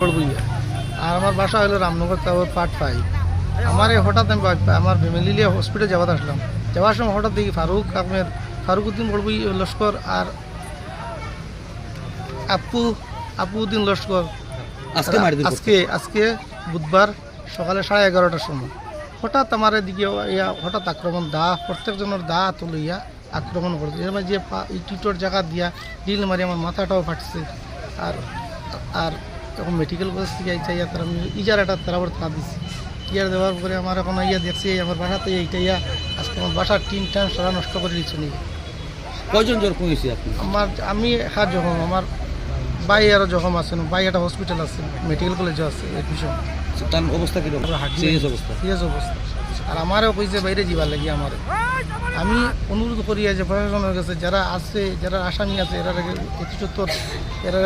বড়বইয়া আর আমার বাসা হলো রামনগর পার্ট ফাইভ আমার হঠাৎ আমি আমার ফ্যামিলি নিয়ে হসপিটালে যাওয়াতে আসলাম। যাওয়ার সময় হঠাৎ দেখি ফারুক আহমেদ ফারুক উদ্দিন বড়বই লস্কর আর আপু আপু উদ্দিন লস্কর। আজকে আজকে আজকে বুধবার সকালে সাড়ে এগারোটার সময়। হঠাৎ আমার এদিকে ইয়া হঠাৎ আক্রমণ দা প্রত্যেকজনের দা তুলিয়া আক্রমণ করছে। এর এই টিটোর জায়গা দিয়া ডিল মারি আমার মাথাটাও ফাটছে। আর আর তখন মেডিকেল কলেজ থেকে আইসা ইয়া তারা আমি ইজার একটা তারা তা দিছি। ইয়ার দেওয়ার পরে আমার এখন ইয়া দেখছি আমার বাসাতে এইটা ইয়া আজকে আমার বাসার টিন টান সারা নষ্ট করে দিচ্ছে নিয়ে কয়জন জ্বর কমেছে আপনি? আমার আমি একা জখম আমার বাই আরও জখম আছে বাই একটা হসপিটাল আছে মেডিকেল কলেজও আছে এডমিশন তার অবস্থা কীরকম সিরিয়াস অবস্থা? সিরিয়াস অবস্থা। আর আমারও কইছে বাইরে যাবার লাগি আমার। আমি অনুরোধ করি যে প্রশাসনের কাছে যারা আছে যারা আসামি আছে এরা এরা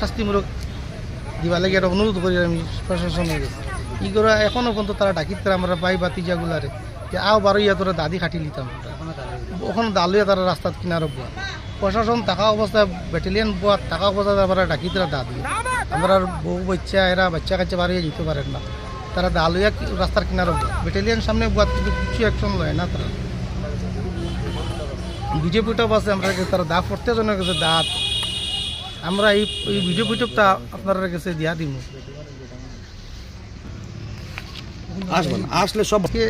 শাস্তিমূলক দিবার লাগে একটা অনুরোধ করি আমি প্রশাসনের ই করে এখনও পর্যন্ত তারা ডাকিত আমরা বাই বাতিজাগুলারে যে আও বারো ইয়া তোরা দাদি খাটি নিতাম ওখানে দালুয়া তারা রাস্তার কিনারে বোয়া প্রশাসন থাকা অবস্থায় ব্যাটালিয়ান বোয়া থাকা অবস্থায় আমরা ডাকি তারা দা আমরা বউ, বাচ্চা, এরা বাচ্চা কাচ্চা বাড়িয়ে যেতে পারেন না। তারা দালুয়া রাস্তার কিনারে বোয়া ব্যাটালিয়ান সামনে বোয়া কিন্তু কিছু অ্যাকশন লয় না তারা। পিটপ আছে, আমরা তারা দা প্রত্যেকজনের কাছে দাঁত আমরা এই এই ভিডিও পিটপটা আপনার কাছে দিয়া দিব। আসবেন আসলে সবকে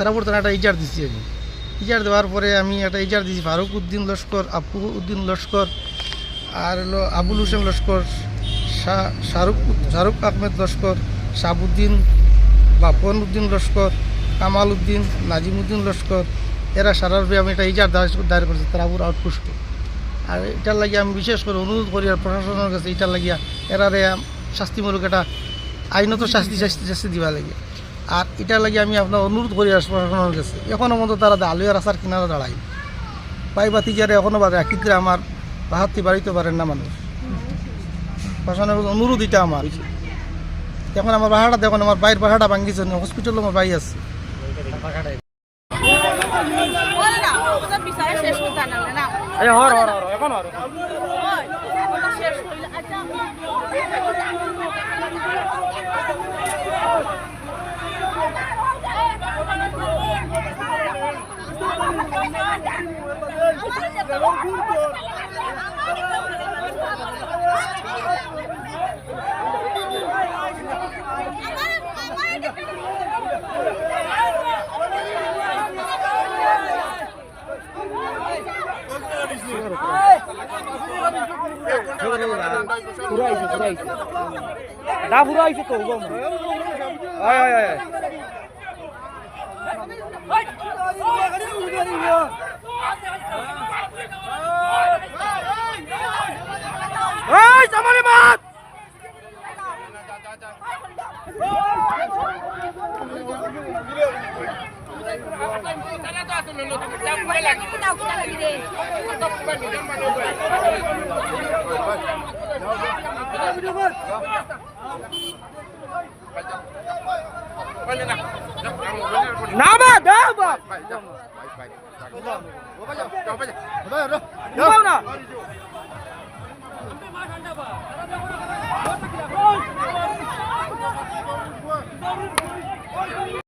আজকে তারা একটা ইজার দিচ্ছি আমি ইজার দেওয়ার পরে আমি একটা ইজার দিয়েছি ফারুক উদ্দিন লস্কর আপু উদ্দিন লস্কর আর হলো আবুল হোসেন লস্কর শাহ শাহরুখ শাহরুখ আহমেদ লস্কর শাহাবুদ্দিন বাপন উদ্দিন লস্কর কামাল উদ্দিন নাজিম উদ্দিন লস্কর এরা সারার আমি একটা ইজার দায়ের দায়ের করছি তারা পুরো আউটপুষ্ট আর এটার লাগি আমি বিশেষ করে অনুরোধ করি আর প্রশাসনের কাছে এটার লাগিয়া এরারে শাস্তিমূলক একটা আইনত শাস্তি শাস্তি শাস্তি দিবা লাগে। আর এটার লাগে আমি আপনার অনুরোধ করি আর প্রশাসনের কাছে। এখনও মতো তারা আলুয়া রাস্তার কিনারে দাঁড়াই পাই বাতি যারা এখনও বাদে রাখিতে আমার বাহাত্তি বাড়িতে পারেন না মানুষ। প্রশাসনের অনুরোধ এটা আমার। এখন আমার বাহাটা দেখুন, আমার বাইরের বাহাটা ভাঙ্গিছে হসপিটালে আমার বাই আছে। না হর হর হর এখন হর। ওই, ওটা করলে আচ্ছা দা পুরো আইছে তো আয় আয় আয় এই সামনে মাত না বা দা বা যাও না